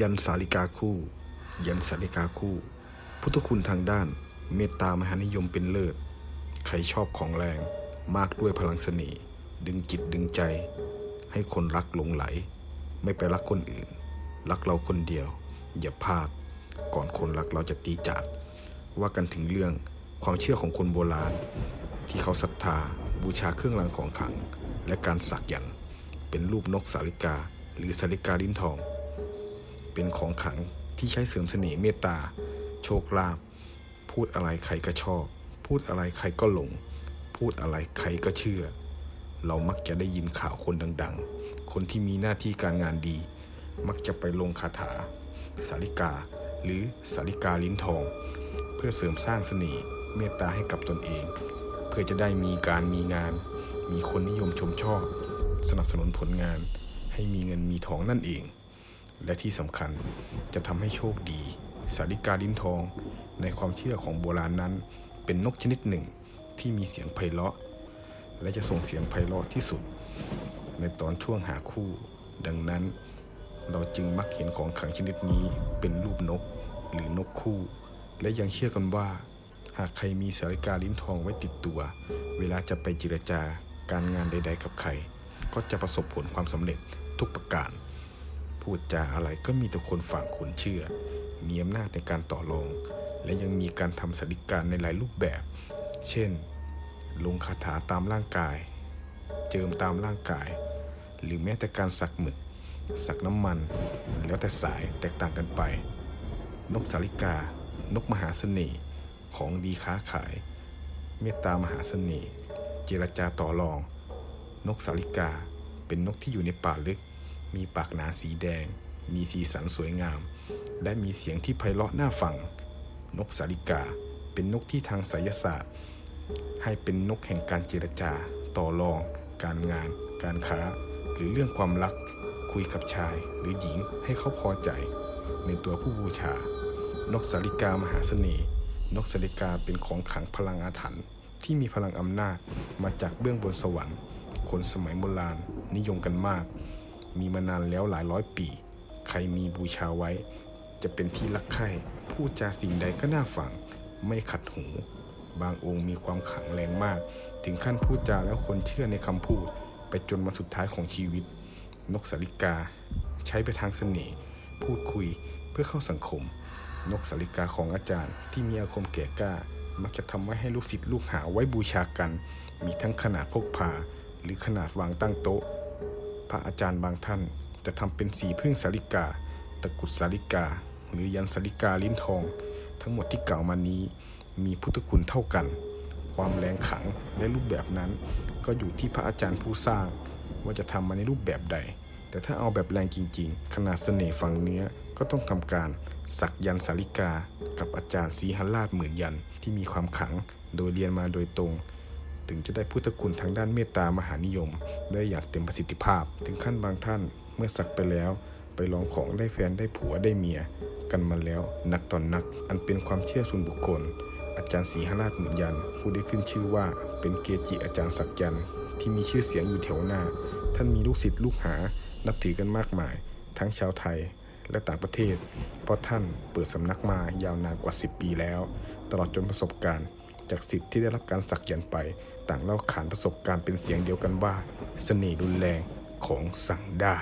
ยันสาลิกาคู่ ยันสาลิกาคู่ พุทธคุณทางด้าน เมตตามหานิยมเป็นเลิศ ใครชอบของแรง มากด้วยพลังเสน่ห์ดึงจิตดึงใจ ให้คนรักหลงไหล ไม่ไปรักคนอื่น รักเราคนเดียว อย่าพลาด ก่อนคนรักเราจะตีจาก ว่ากันถึงเรื่องความเชื่อของคนโบราณ ที่เขาศรัทธาบูชาเครื่องรางของขลัง และการสักยันต์เป็นรูปนกสาลิกา หรือสาลิกาลิ้นทอง เป็นของขลังที่ใช้เสริมเสน่ห์เมตตา โชคลาภพูดอะไรใครก็ชอบ พูดอะไรใครก็หลง พูดอะไรใครก็เชื่อ เรามักจะได้ยินข่าวคนดัง ๆ คนที่มีหน้าที่การงานดี มักจะไปลงคาถา สาลิกา หรือสาลิกาลิ้นทอง เพื่อเสริมสร้างเสน่ห์เมตตาให้กับตนเอง เพื่อจะได้มีการมีงาน มีคนนิยมชมชอบ สนับสนุนผลงานให้มีเงินมีทองนั่นเอง และที่สำคัญจะทำให้โชคดี สาลิกาลิ้นทอง ในความเชื่อของโบราณนั้น เป็นนกชนิดหนึ่งที่มีเสียงไพเราะ และจะส่งเสียงไพเราะที่สุด ในตอนช่วงหาคู่ ดังนั้น เราจึงมักเห็นของขลังชนิดนี้เป็นรูปนกหรือนกคู่ และยังเชื่อกันว่า หากใครมีสาริกาลิ้นทองไว้ติดตัว เวลาจะไปเจรจาการงานใด ๆ กับใคร ก็จะประสบผลความสำเร็จทุกประการ พูดจาอะไรก็มีแต่คนฝั่งคนเชื่อ มีอำนาจในการต่อรอง และยังมีการทำสาริการในหลายรูปแบบ เช่น ลงคาถาตามร่างกาย เจิมตามร่างกาย หรือแม้แต่การสักหมึก สักน้ำมัน แล้วแต่สายแตกต่างกันไป นกสาลิกา นกมหาเสน่ห์ ของดีค้าขาย เมตตามหาเสน่ห์ เจรจาต่อรอง นกสาลิกา เป็นนกที่อยู่ในป่าลึก มีปากหนาสีแดง มีสีสันสวยงาม และมีเสียงที่ไพเราะน่าฟัง นกสาลิกา เป็นนกที่ทางไสยศาสตร์ ให้เป็นนกแห่งการเจรจา ต่อรอง การงาน การค้า หรือเรื่องความรัก คุยกับชายหรือหญิงให้เขาพอใจ ในตัวผู้บูชา นกสาลิกามหาเสน่ห์ นกสาลิกาเป็นของขังพลังอาถรรพ์ที่มีพลังอำนาจมาจากเบื้องบนสวรรค์ คนสมัยโบราณนิยมกันมาก มีมานานแล้วหลายร้อยปี ใครมีบูชาไว้ จะเป็นที่รักใคร่พูดจาสิ่งใดก็น่าฟัง ไม่ขัดหู บางองค์มีความขังแรงมาก ถึงขั้นพูดจาแล้วคนเชื่อในคำพูด ไปจนมาสุดท้ายของชีวิต นกสาลิกา ใช้ไปทางเสน่ห์พูดคุยเพื่อเข้าสังคม นกสาลิกาของอาจารย์ที่มีอาคมแก่กล้า มักจะทำไว้ให้ลูกศิษย์ลูกหาไว้บูชากัน มีทั้งขนาดพกพาหรือขนาดวางตั้งโต๊ะ พระอาจารย์บางท่านจะทำเป็นสีพึ่งสาลิกา ตะกุดสาลิกา หรือยันสาลิกาลิ้นทอง ทั้งหมดที่กล่าวมานี้มีพุทธคุณเท่ากัน ความแรงขังและรูปแบบนั้น ก็อยู่ที่พระอาจารย์ผู้สร้าง ว่าจะทำมาในรูปแบบใด แต่ถ้าเอาแบบแรงจริง ๆ ขนาดเสน่ห์ฝังเนื้อก็ต้องทำการสักยันสาลิกา กับอาจารย์ศรีหันราชหมื่นยันที่มีความขังโดยเรียนมาโดยตรง ถึงจะได้พุทธคุณทางด้านเมตตามหานิยม ได้อย่างเต็มประสิทธิภาพ ถึงขั้นบางท่านเมื่อสักไปแล้วไปลองของได้แฟนได้ผัวได้เมีย กันมาแล้วนักต่อนนัก อันเป็นความเชื่อส่วนบุคคล อาจารย์ศรีหราชหมื่นยัน ผู้ได้ขึ้นชื่อว่าเป็นเกจิอาจารย์สักยันต์ที่มีชื่อเสียงอยู่แถวหน้า ท่านมีลูกศิษย์ลูกหา นับถือกันมากมาย ทั้งชาวไทยและต่างประเทศ เพราะท่านเปิดสำนักมายาวนานกว่า 10 ปีแล้ว ตลอดจนประสบการณ์ จากสิทธิ์ที่ได้รับการสักยันต์ไป ต่างเล่าขานประสบการณ์เป็นเสียงเดียวกันว่าเสน่ห์รุนแรงของสั่งได้